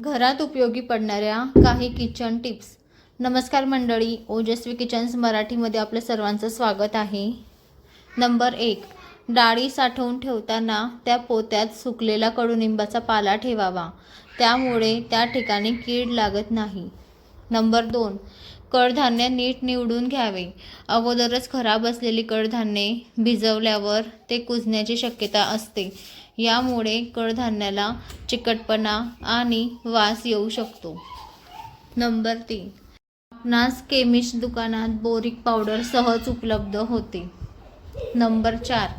घरात उपयोगी पडणाऱ्या काही किचन टिप्स नमस्कार मंडळी ओजस्वी किचन्स मराठीमध्ये आपलं सर्वांचं स्वागत आहे. नंबर एक डाळी साठवून ठेवताना त्या पोत्यात सुकलेला कडुनिंबाचा पाला ठेवावा. त्यामुळे त्या ठिकाणी कीड लागत नाही. नंबर दोन कडधान्य नीट निवडून घ्यावे. अगोदरच खराब असलेली कडधान्ये भिजवल्यावर ते कुजण्याची शक्यता असते. यामुळे कडधान्याला चिकटपणा आणि वास येऊ शकतो. नंबर तीन. नास केमिस्ट दुकानात बोरिक पावडर सहज उपलब्ध होते. नंबर चार.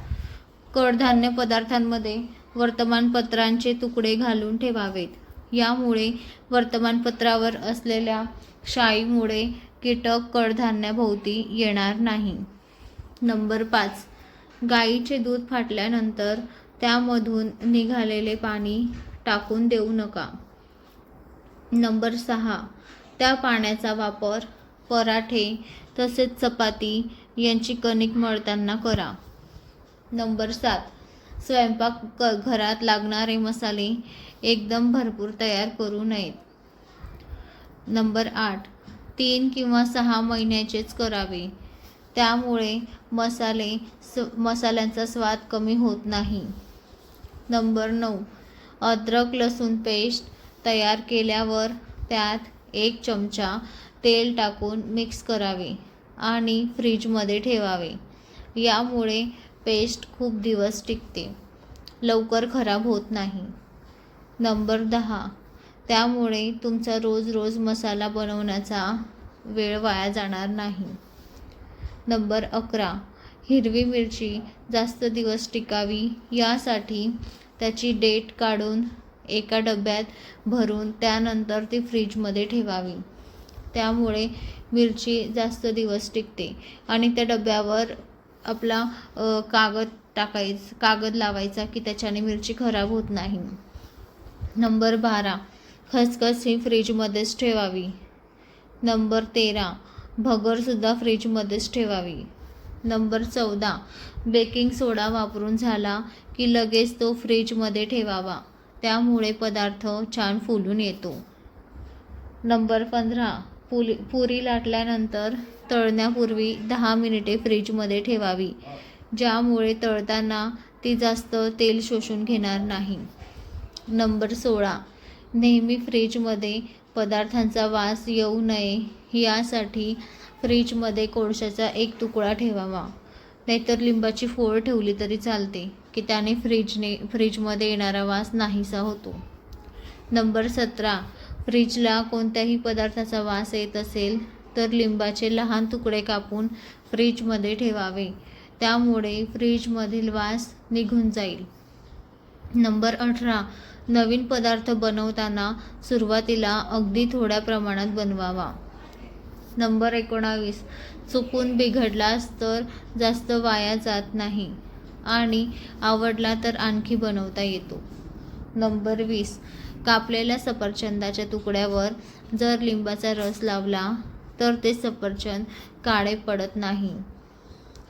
कडधान्य पदार्थांमध्ये वर्तमानपत्रांचे तुकडे घालून ठेवावेत. यामुळे वर्तमानपत्रावर असलेल्या शाईमुळे कीटक कडधान्याभोवती येणार नाही. नंबर पाच. गाईचे दूध फाटल्यानंतर त्यामधून निघालेले पाणी टाकून देऊ नका. नंबर सहा. त्या पाण्याचा वापर पराठे तसेच चपाती यांची कणिक मळताना करा. नंबर सात. स्वयंपाक क घरात लागणारे मसाले एकदम भरपूर तयार करू नयेत. नंबर आठ. तीन किंवा सहा महिन्याचेच करावे. त्यामुळे मसाले स मसाल्यांचा स्वाद कमी होत नाही. नंबर नऊ. अद्रक लसूण पेस्ट तयार केल्यावर त्यात एक चमचा तेल टाकून मिक्स करावे आणि फ्रीजमध्ये ठेवावे. यामुळे पेस्ट खूप दिवस टिकते. लवकर खराब होत नाही. नंबर दहा. त्यामुळे तुमचा रोज रोज मसाला बनवण्याचा वेळ वाया जाणार नाही. नंबर अकरा. हिरवी मिरची जास्त दिवस टिकावी यासाठी त्याची डेट काढून एका डब्यात भरून त्यानंतर ती फ्रीजमध्ये ठेवावी. त्यामुळे मिरची जास्त दिवस टिकते आणि त्या डब्यावर आपला कागद टाकायचं कागद लावायचा की त्याच्याने मिरची खराब होत नाही. नंबर बारा खसखस ही फ्रीजमध्येच ठेवावी. नंबर तेरा भगरसुद्धा फ्रीजमध्येच ठेवावी. नंबर चौदा. बेकिंग सोडा वापरून झाला की लगेच तो फ्रीजमध्ये ठेवावा. त्यामुळे पदार्थ छान फुलून येतो. नंबर पंधरा. पुली पुरी लाटल्यानंतर तळण्यापूर्वी दहा मिनिटे फ्रीजमध्ये ठेवावी ज्यामुळे तळताना ती जास्त तेल शोषून घेणार नाही. नंबर सोळा. नेहमी फ्रीजमध्ये पदार्थांचा वास येऊ नये यासाठी फ्रीजमध्ये कोळशाचा एक तुकडा ठेवावा. नाहीतर लिंबाची फोड ठेवली तरी चालते की त्याने फ्रीजने फ्रीजमध्ये येणारा वास नाहीसा होतो. नंबर सतरा. फ्रीजला कोणत्याही पदार्थाचा वास येत असेल तर लिंबाचे लहान तुकडे कापून फ्रीजमध्ये ठेवावे. त्यामुळे फ्रीजमधील वास निघून जाईल. नंबर अठरा. नवीन पदार्थ बनवताना सुरुवातीला अगदी थोड्या प्रमाणात बनवावा. नंबर एकोणावीस. चुकून बिघडलास तर जास्त वाया जात नाही आणि आवडला तर आणखी बनवता येतो. नंबर वीस. कापलेल्या सफरचंदाच्या तुकड्यावर जर लिंबाचा रस लावला तर ते सफरचंद काळे पडत नाही.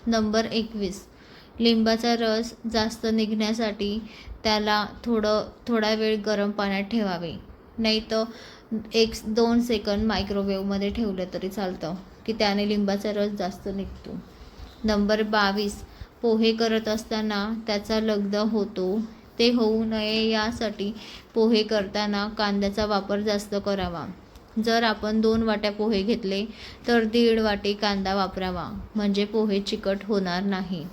नंबर एकवीस. लिंबाचा रस जास्त निघण्यासाठी त्याला थोडं थोडा वेळ गरम पाण्यात ठेवावे. नाही तर एक दोन सेकंद मायक्रोवेवमध्ये ठेवलं तरी चालतं की त्याने लिंबाचा रस जास्त निघतो. नंबर बावीस पोहे करत असताना त्याचा लगदा होतो ते होऊ नये यासाठी पोहे करताना कांद्याचा वापर जास्त करावा. जर आपण दोन वाट्या पोहे घेतले तर दीड वाटी कांदा वापरावा म्हणजे पोहे चिकट होणार नाही.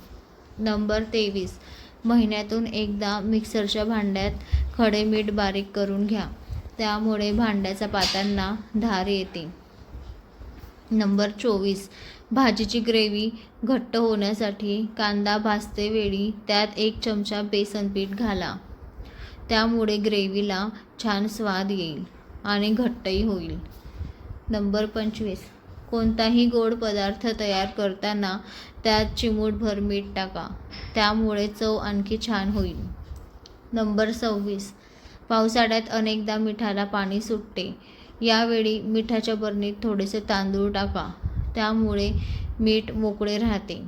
नंबर तेवीस महिन्यातून एकदा मिक्सरच्या भांड्यात खडे मीठ बारीक करून घ्या. त्यामुळे भांड्याच्या पातांना धार येते. नंबर चोवीस. भाजीची ग्रेव्ही घट्ट होण्यासाठी कांदा भाजते वेळी त्यात एक चमचा बेसन पीठ घाला. त्यामुळे ग्रेव्हीला छान स्वाद येईल आणि घट्टही होईल. नंबर पंचवीस. कोणताही गोड पदार्थ तयार करताना त्यात चिमूटभर मीठ टाका. त्यामुळे चव आणखी छान होईल. नंबर सव्वीस. पावसाळ्यात अनेकदा मिठाला पाणी सुटते. यावेळी मिठाच्या बरणीत थोडेसे तांदूळ टाका. त्यामुळे मीठ मोकळे राहते.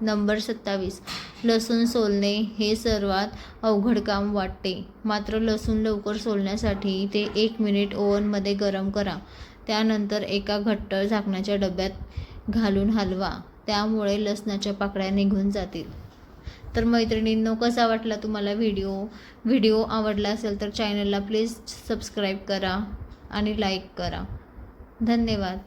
नंबर सत्तावीस. लसूण सोलणे हे सर्वात अवघड काम वाटते. मात्र लसूण लवकर सोलण्यासाठी ते एक मिनिट ओव्हनमध्ये गरम करा. त्यानंतर एका घट्ट झाकणाच्या डब्यात घालून हलवा. त्यामुळे लसणाच्या पाकळ्या निघून जातील. तर मैत्रिणींनो कसा वाटला तुम्हाला व्हिडिओ? व्हिडिओ आवडला असेल तर चॅनलला प्लीज सबस्क्राईब करा आणि लाईक करा. धन्यवाद.